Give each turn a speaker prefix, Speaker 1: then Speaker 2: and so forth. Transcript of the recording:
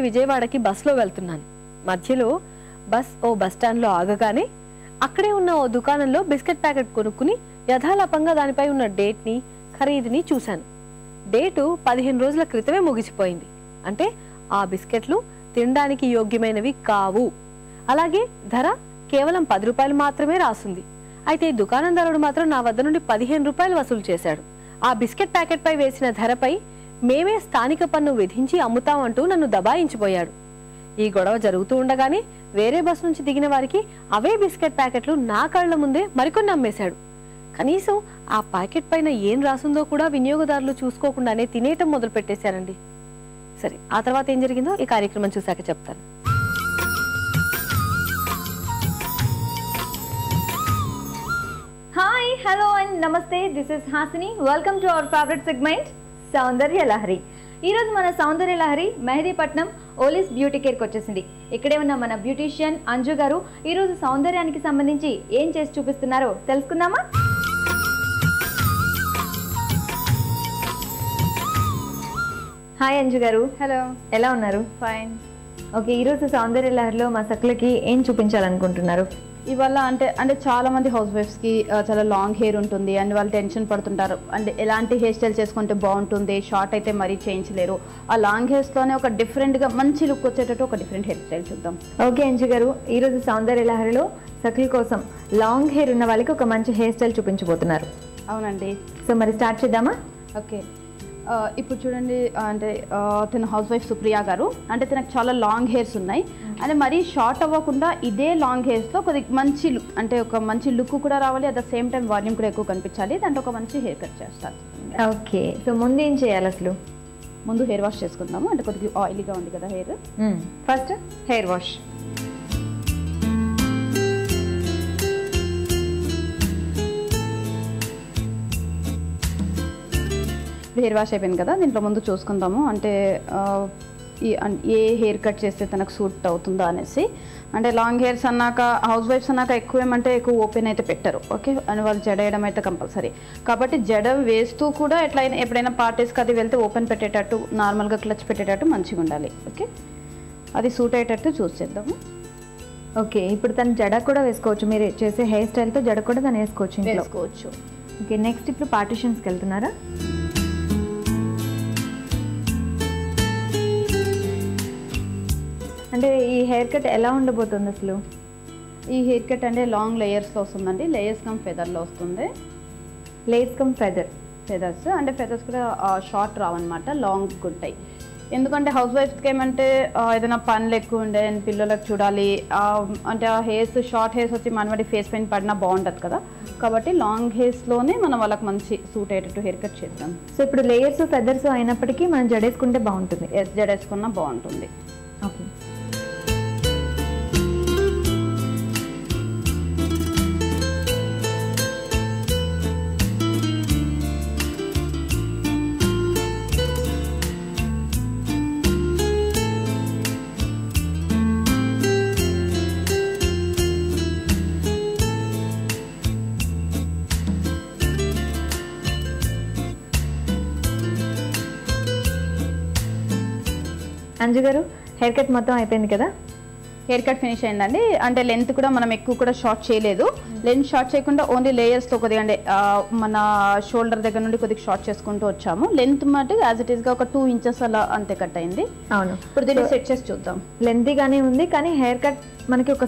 Speaker 1: విజయవాడకి బస్సులో వెళ్తున్నాను. మధ్యలో బస్ ఓ బస్ స్టాండ్లో ఆగగానే అక్కడే ఉన్న ఓ దుకాణంలో బిస్కెట్ ప్యాకెట్ కొనుక్కుని యథాలాపంగా దానిపై ఉన్న డేట్ని ఖరీదుని చూశాను. డేటు పదిహేను రోజుల క్రితమే ముగిసిపోయింది. అంటే ఆ బిస్కెట్లు తినడానికి యోగ్యమైనవి కావు. అలాగే ధర కేవలం పది రూపాయలు మాత్రమే రాసింది. అయితే ఈ దుకాణందారుడు మాత్రం నా వద్ద నుండి పదిహేను రూపాయలు వసూలు చేశాడు. ఆ బిస్కెట్ ప్యాకెట్ పై వేసిన ధరపై మేమే స్థానిక పన్ను విధించి అమ్ముతామంటూ నన్ను దబాయించిపోయాడు. ఈ గొడవ జరుగుతూ ఉండగానే వేరే బస్ నుంచి దిగిన వారికి అవే బిస్కెట్ ప్యాకెట్లు నా కళ్ళ ముందే మరికొన్ని అమ్మేశాడు. కనీసం ఆ ప్యాకెట్ పైన ఏం రాసుందో కూడా వినియోగదారులు చూసుకోకుండానే తినేయటం మొదలు పెట్టేశారండి. సరే ఆ తర్వాత ఏం జరిగిందో ఈ కార్యక్రమం చూశాక చెప్తాను.
Speaker 2: Hi hello and namaste this is Hasini welcome to our favourite segment Soundarya Lahari. ఈరోజు మన సౌందర్య లహరి మెహదీపట్నం ఓలిస్ బ్యూటీ కేర్కి వచ్చేసింది. ఇక్కడే ఉన్న మన బ్యూటీషియన్ అంజు గారు ఈరోజు సౌందర్యానికి సంబంధించి ఏం చేసి చూపిస్తున్నారో తెలుసుకుందామా? హాయ్ అంజు గారు.
Speaker 3: హలో.
Speaker 2: ఎలా ఉన్నారు?
Speaker 3: ఫైన్.
Speaker 2: ఓకే ఈరోజు సౌందర్య లహరిలో మా సకులకి ఏం చూపించాలనుకుంటున్నారు?
Speaker 3: ఇవాళ అంటే అంటే చాలా మంది హౌస్ వైఫ్స్కి చాలా లాంగ్ హెయిర్ ఉంటుంది అండ్ వాళ్ళు టెన్షన్ పడుతుంటారు. అంటే ఎలాంటి హెయిర్ స్టైల్ చేసుకుంటే బాగుంటుంది షార్ట్ అయితే మరీ చేయించలేరు. ఆ లాంగ్ హెయిర్స్లోనే ఒక డిఫరెంట్గా మంచి లుక్ వచ్చేటట్టు ఒక డిఫరెంట్ హెయిర్ స్టైల్ చూద్దాం.
Speaker 2: ఓకే అంజు గారు ఈరోజు సౌందర్య లహరిలో సకుల కోసం లాంగ్ హెయిర్ ఉన్న వాళ్ళకి ఒక మంచి హెయిర్ స్టైల్ చూపించబోతున్నారు.
Speaker 3: అవునండి.
Speaker 2: సో మరి స్టార్ట్ చేద్దామా?
Speaker 3: ఓకే ఇప్పుడు చూడండి అంటే తన హౌస్ వైఫ్ సుప్రియా గారు అంటే తనకు చాలా లాంగ్ హెయిర్స్ ఉన్నాయి. అంటే మరీ షార్ట్ అవ్వకుండా ఇదే లాంగ్ హెయిర్స్తో కొద్ది మంచి లుక్ అంటే ఒక మంచి లుక్ కూడా రావాలి at the same time volume కూడా ఎక్కువ కనిపించాలి దాంట్లో ఒక మంచి హెయిర్ కట్ చేస్తారు.
Speaker 2: ఓకే సో ముందు ఏం చేయాలి అసలు?
Speaker 3: ముందు హెయిర్ వాష్ చేసుకుందాము అంటే కొద్దిగా ఆయిలీగా ఉంది కదా hair
Speaker 2: first hair wash
Speaker 3: hair wash అయిపోయింది కదా దీంట్లో ముందు చూసుకుందాము. అంటే ఏ హెయిర్ కట్ చేస్తే తనకు సూట్ అవుతుందా అనేసి. అంటే లాంగ్ హెయిర్స్ అన్నాక హౌస్ వైఫ్స్ అన్నాక ఎక్కువ ఏమంటే ఎక్కువ ఓపెన్ అయితే పెట్టరు. ఓకే? అని వాళ్ళు జడ వేయడం అయితే కంపల్సరీ. కాబట్టి జడ వేస్తూ కూడా ఎట్లయినా ఎప్పుడైనా పార్టీస్కి అది వెళ్తే ఓపెన్ పెట్టేటట్టు నార్మల్గా క్లచ్ పెట్టేటట్టు మంచిగా ఉండాలి. ఓకే? అది సూట్ అయ్యేటట్టు చూస్ చేద్దాము.
Speaker 2: ఓకే ఇప్పుడు తను జడ కూడా వేసుకోవచ్చు. మీరు చేసే హెయిర్ స్టైల్తో జడ కూడా తను వేసుకోవచ్చు ఇంట్లో.
Speaker 3: వేసుకోవచ్చు.
Speaker 2: ఓకే నెక్స్ట్ ఇప్పుడు పార్టిషన్స్కి వెళ్తున్నారా? అంటే ఈ హెయిర్ కట్ ఎలా ఉండబోతుంది అసలు?
Speaker 3: ఈ హెయిర్ కట్ అంటే లాంగ్ లేయర్స్లో వస్తుందండి. లేయర్స్ కమ్ ఫెదర్లో వస్తుంది.
Speaker 2: లేస్ కమ్ ఫెదర్
Speaker 3: ఫెదర్స్ అంటే ఫెదర్స్ కూడా షార్ట్ రావన్నమాట. లాంగ్ ఉంటాయి. ఎందుకంటే హౌస్ వైఫ్స్కి ఏమంటే ఏదైనా పనులు ఎక్కువ ఉండే పిల్లలకు చూడాలి అంటే ఆ హెయిర్స్ షార్ట్ హెయిర్స్ వచ్చి మనవాడి ఫేస్ పైన పడినా బాగుంటుంది కదా. కాబట్టి లాంగ్ హెయిర్స్లోనే మనం వాళ్ళకి మంచి సూట్ అయ్యేటట్టు హెయిర్ కట్ చేద్దాం.
Speaker 2: సో ఇప్పుడు లేయర్స్ ఫెదర్స్ అయినప్పటికీ మనం జడేసుకుంటే బాగుంటుంది.
Speaker 3: ఎస్ జడేసుకున్నా బాగుంటుంది.
Speaker 2: ఓకే అంజు గారు హెయిర్ కట్ మొత్తం అయిపోయింది కదా?
Speaker 3: హెయిర్ కట్ ఫినిష్ అయిందండి. అంటే లెంత్ కూడా మనం ఎక్కువ కూడా షార్ట్ చేయలేదు. లెంత్ షార్ట్ చేయకుండా ఓన్లీ లేయర్స్తో కొద్దిగా అంటే మన షోల్డర్ దగ్గర నుండి కొద్దిగా షార్ట్ చేసుకుంటూ వచ్చాము. లెంత్ మటు యాజ్ ఇట్ ఈస్గా ఒక టూ ఇంచెస్ అలా అంతే కట్ అయింది.
Speaker 2: అవును.
Speaker 3: ఇప్పుడు దీన్ని సెట్ చేసి చూద్దాం.
Speaker 2: లెంతీగానే ఉంది కానీ హెయిర్ కట్ మనకి ఒక